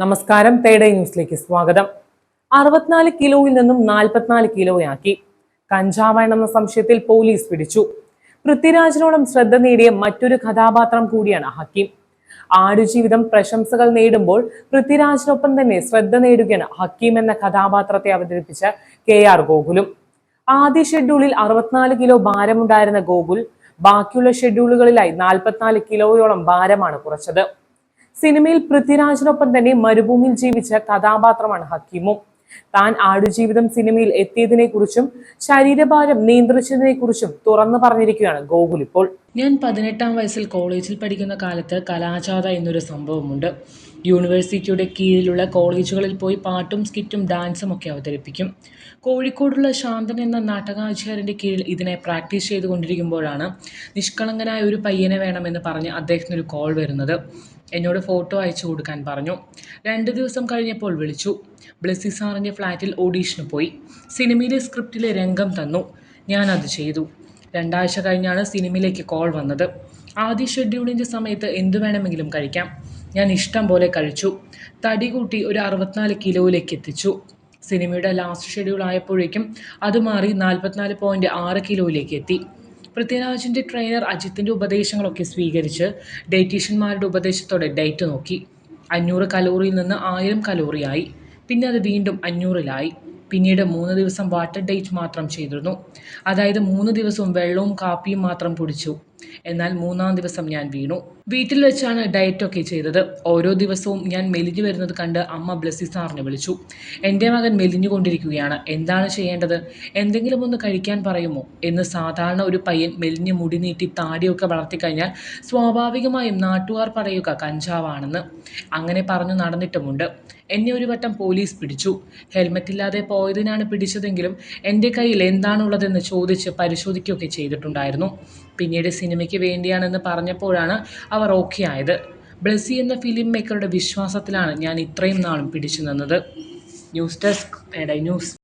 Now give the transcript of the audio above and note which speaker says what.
Speaker 1: നമസ്കാരം തേട ന്യൂസിലേക്ക് സ്വാഗതം. അറുപത്തിനാല് കിലോയിൽ നിന്നും നാൽപ്പത്തിനാല് കിലോയാക്കി. കഞ്ചാവാണെന്ന സംശയത്തിൽ പോലീസ് പിടിച്ചു. പൃഥ്വിരാജിനോടും ശ്രദ്ധ നേടിയ മറ്റൊരു കഥാപാത്രം കൂടിയാണ് ഹക്കീം. ആടുജീവിതം പ്രശംസകൾ നേടുമ്പോൾ പൃഥ്വിരാജിനൊപ്പം തന്നെ ശ്രദ്ധ നേടുകയാണ് ഹക്കീം എന്ന കഥാപാത്രത്തെ അവതരിപ്പിച്ച കെ ആർ ഗോകുലും. ആദ്യ ഷെഡ്യൂളിൽ അറുപത്തിനാല് കിലോ ഭാരമുണ്ടായിരുന്ന ഗോകുൽ ബാക്കിയുള്ള ഷെഡ്യൂളുകളിലായി നാൽപ്പത്തിനാല് കിലോയോളം ഭാരമാണ് കുറച്ചത്. സിനിമയിൽ പൃഥ്വിരാജിനൊപ്പം തന്നെ മരുഭൂമിയിൽ ജീവിച്ച കഥാപാത്രമാണ് ഹക്കീമും. താൻ ആടുജീവിതം സിനിമയിൽ എത്തിയതിനെ കുറിച്ചും ശരീരഭാരം നിയന്ത്രിച്ചതിനെ കുറിച്ചും തുറന്നു പറഞ്ഞിരിക്കുകയാണ് ഗോകുൽ ഇപ്പോൾ.
Speaker 2: ഞാൻ പതിനെട്ടാം വയസ്സിൽ കോളേജിൽ പഠിക്കുന്ന കാലത്ത് കലാചാത എന്നൊരു സംഭവമുണ്ട്. യൂണിവേഴ്സിറ്റിയുടെ കീഴിലുള്ള കോളേജുകളിൽ പോയി പാട്ടും സ്കിറ്റും ഡാൻസും ഒക്കെ അവതരിപ്പിക്കും. കോഴിക്കോടുള്ള ശാന്തൻ എന്ന നാടകാചാര്യന്റെ കീഴിൽ ഇതിനെ പ്രാക്ടീസ് ചെയ്തുകൊണ്ടിരിക്കുമ്പോഴാണ് നിഷ്കളങ്കനായ ഒരു പയ്യനെ വേണമെന്ന് പറഞ്ഞ് അദ്ദേഹത്തിന് ഒരു കോൾ വരുന്നത്. എന്നോട് ഫോട്ടോ അയച്ചു കൊടുക്കാൻ പറഞ്ഞു. രണ്ട് ദിവസം കഴിഞ്ഞപ്പോൾ വിളിച്ചു. ബ്ലസ്സി സാറിന്റെ ഫ്ലാറ്റിൽ ഓഡീഷന് പോയി. സിനിമയിലെ സ്ക്രിപ്റ്റിലെ രംഗം തന്നു. ഞാനത് ചെയ്തു. രണ്ടാഴ്ച കഴിഞ്ഞാണ് സിനിമയിലേക്ക് കോൾ വന്നത്. ആദ്യ ഷെഡ്യൂളിന്റെ സമയത്ത് എന്തു വേണമെങ്കിലും കഴിക്കാം. ഞാൻ ഇഷ്ടം പോലെ കഴിച്ചു. തടി കൂട്ടി ഒരു അറുപത്തിനാല് കിലോയിലേക്ക് എത്തിച്ചു. സിനിമയുടെ ലാസ്റ്റ് ഷെഡ്യൂൾ ആയപ്പോഴേക്കും അത് മാറി നാൽപ്പത്തിനാല് പോയിന്റ് ആറ് കിലോയിലേക്ക് എത്തി. പൃഥ്വിരാജിന്റെ ട്രെയിനർ അജിത്തിന്റെ ഉപദേശങ്ങളൊക്കെ സ്വീകരിച്ച് ഡയറ്റീഷ്യന്മാരുടെ ഉപദേശത്തോടെ ഡയറ്റ് നോക്കി. അഞ്ഞൂറ് കലോറിയിൽ നിന്ന് ആയിരം കലോറിയായി പിന്നെ അത് വീണ്ടും അഞ്ഞൂറിലായി. പിന്നീട് മൂന്ന് ദിവസം വാട്ടർ ഡേറ്റ് മാത്രം ചെയ്തിരുന്നു. അതായത് മൂന്ന് ദിവസവും വെള്ളവും കാപ്പിയും മാത്രം കുടിച്ചു. എന്നാൽ മൂന്നാം ദിവസം ഞാൻ വീണു. വീട്ടിൽ വെച്ചാണ് ഡയറ്റൊക്കെ ചെയ്തത്. ഓരോ ദിവസവും ഞാൻ മെലിഞ്ഞു വരുന്നത് കണ്ട് അമ്മ ബ്ലസ്സി സാറിനെ വിളിച്ചു. എന്റെ മകൻ മെലിഞ്ഞുകൊണ്ടിരിക്കുകയാണ്. എന്താണ് ചെയ്യേണ്ടത്? എന്തെങ്കിലും ഒന്ന് കഴിക്കാൻ പറയുമോ? എന്ന് സാധാരണ ഒരു പയ്യൻ മെലിഞ്ഞ് മുടി നീട്ടി താടിയൊക്കെ വളർത്തിക്കഴിഞ്ഞാൽ സ്വാഭാവികമായും നാട്ടുകാർ പറയുക കഞ്ചാവാണെന്ന്. അങ്ങനെ പറഞ്ഞു നടന്നിട്ടുമുണ്ട്. എന്നെ ഒരു വട്ടം പോലീസ് പിടിച്ചു. ഹെൽമറ്റ് ഇല്ലാതെ പോയതിനാണ് പിടിച്ചതെങ്കിലും എന്റെ കയ്യിൽ എന്താണുള്ളതെന്ന് ചോദിച്ച് പരിശോധിക്കുകയൊക്കെ ചെയ്തിട്ടുണ്ടായിരുന്നു. പിന്നീട് സിനിമയ്ക്ക് വേണ്ടിയാണെന്ന് പറഞ്ഞപ്പോഴാണ് അവർ ഓക്കെ ആയത്. ബ്ലസി എന്ന ഫിലിം മേക്കറുടെ വിശ്വാസത്തിലാണ് ഞാൻ ഇത്രയും നാളും പിടിച്ചു നിന്നത്. ന്യൂസ് ഡെസ്ക് പേടൈ ന്യൂസ്.